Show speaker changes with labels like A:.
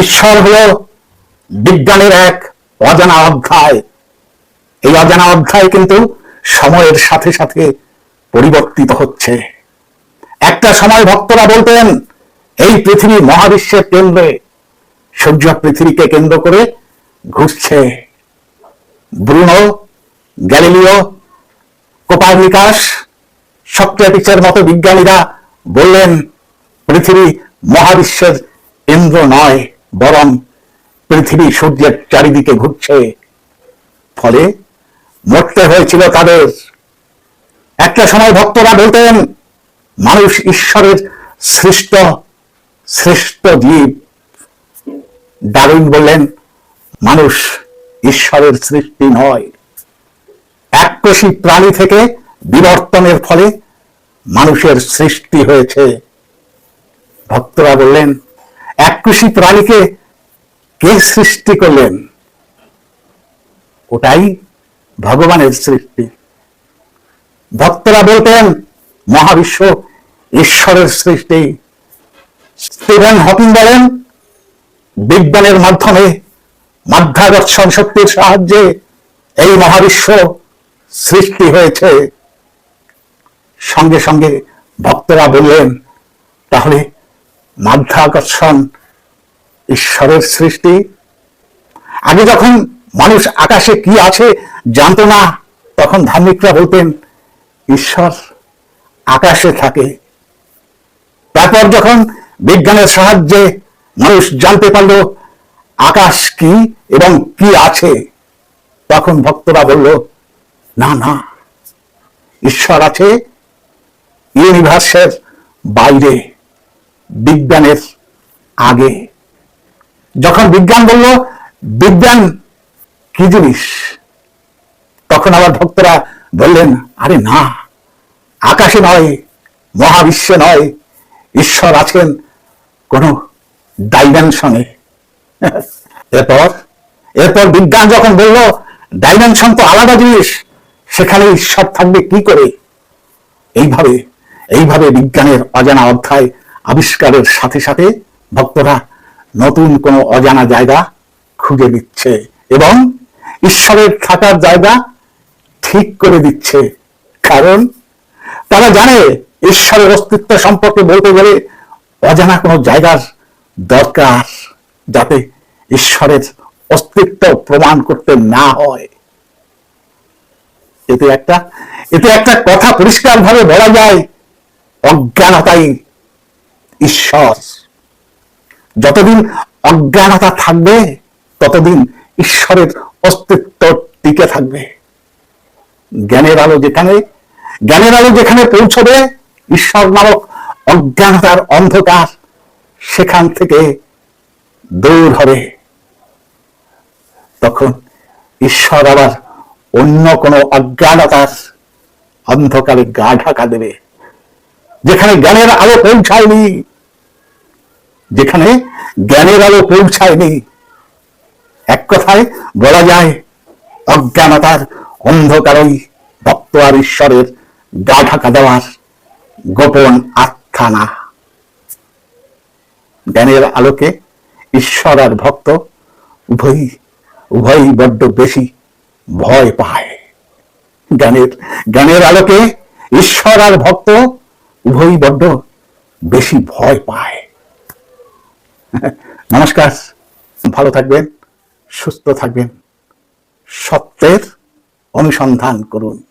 A: ঈশ্বর হলো বিজ্ঞানের এক অজানা অধ্যায়। এই অজানা অধ্যায় কিন্তু সময়ের সাথে সাথে পরিবর্তিত হচ্ছে। একটা সময় ভক্তরা বলতেন, এই পৃথিবী মহাবিশ্বের কেন্দ্রে, সূর্য পৃথিবীকে কেন্দ্র করে ঘুরছে। ব্রুনো, গ্যালিলিও, কোপারনিকাস, সক্রেটিসের মতো বিজ্ঞানীরা বললেন, পৃথিবী মহাবিশ্বের কেন্দ্র নয়। বরং পৃথিবী সূর্যের চারিদিকে ঘুরছে। ফলে মরতে হয়েছিল তাদের। একটা সময় ভক্তরা বলতেন, মানুষ ঈশ্বরের সৃষ্ট, শ্রেষ্ঠ জীব ডারুইন বললেন, মানুষ ঈশ্বরের সৃষ্টি নয়। এককোষী প্রাণী থেকে বিবর্তনের ফলে মানুষের সৃষ্টি হয়েছে। ভক্তরা বললেন এককোষী প্রাণীকে কে সৃষ্টি করলেন? ওটাই ভগবানের সৃষ্টি। ভক্তরা বলতেন, মহাবিশ্ব ঈশ্বরের সৃষ্টি। স্টিভেন হকিং বলেন, বিজ্ঞানের মাধ্যমে মাধ্যাকর্ষণ শক্তির সাহায্যে এই মহাবিশ্ব সৃষ্টি হয়েছে। সঙ্গে সঙ্গে ভক্তরা বললেন, তাহলে মাধ্যাকর্ষণ ঈশ্বরের সৃষ্টি। আগে যখন মানুষ আকাশে কি আছে জানতো না, তখন ধার্মিকরা বলতেন, ঈশ্বর আকাশে থাকে। তারপর যখন বিজ্ঞানের সাহায্যে মানুষ জানতে পারল, আকাশ কি এবং কি আছে? তখন ভক্তরা বলল, না না, ঈশ্বর আছে ইউনিভার্সের বাইরে। বিজ্ঞানের আগে। যখন বিজ্ঞান বলল, বিজ্ঞান কি জিনিস? তখন আবার ভক্তরা বললেন, আরে না, আকাশে নয়, মহাবিশ্বে নয়, ঈশ্বর আছেন কোন ডাইমেনশনে। এরপর এরপর বিজ্ঞান যখন বলল, ডাইমেনশন তো আলাদা জিনিস সেখানে ঈশ্বর থাকবে কি করে? এইভাবে এইভাবে বিজ্ঞানের অজানা অধ্যায় আবিষ্কারের সাথে সাথে ভক্তরা নতুন কোনো অজানা জায়গা খুঁজে দিচ্ছে এবং ঈশ্বরের থাকার জায়গা ঠিক করে দিচ্ছে। কারণ তারা জানে ঈশ্বরের অস্তিত্ব সম্পর্কে বলতে গেলে অজানা কোনো জায়গার দরকার যাতে ঈশ্বরের অস্তিত্ব প্রমাণ করতে না হয়। এতে একটা এতে একটা কথা পরিষ্কার ভাবে বলা যায়, অজ্ঞানতাই ঈশ্বর। যতদিন অজ্ঞানতা থাকবে, ততদিন ঈশ্বরের অস্তিত্ব টিকে থাকবে। জ্ঞানের আলো যেখানে, জ্ঞানের আলো যেখানে পৌঁছবে, ঈশ্বর নামক অজ্ঞানতার অন্ধকার সেখান থেকে দূর হবে। তখন ঈশ্বর আবার অন্য কোনো অজ্ঞানতার অন্ধকারে গা ঢাকা দেবে। যেখানে জ্ঞানের আলো পৌঁছায়নি, যেখানে জ্ঞানের আলো পৌঁছায়নি, এক কথায় বলা যায়, অজ্ঞানতার অন্ধকারই ভক্ত আর ঈশ্বরের গা ঢাকা দেওয়ার গোপন আখ্যানা জ্ঞানের আলোকে ঈশ্বর আর ভক্ত উভয়ই উভয়ই বড্ড বেশি ভয় পায়। জ্ঞানের জ্ঞানের আলোকে ঈশ্বর আর ভক্ত উভয়ই বড্ড বেশি ভয় পায়। নমস্কার ভালো থাকবেন সুস্থ থাকবেন। সত্যের অনুসন্ধান করুন।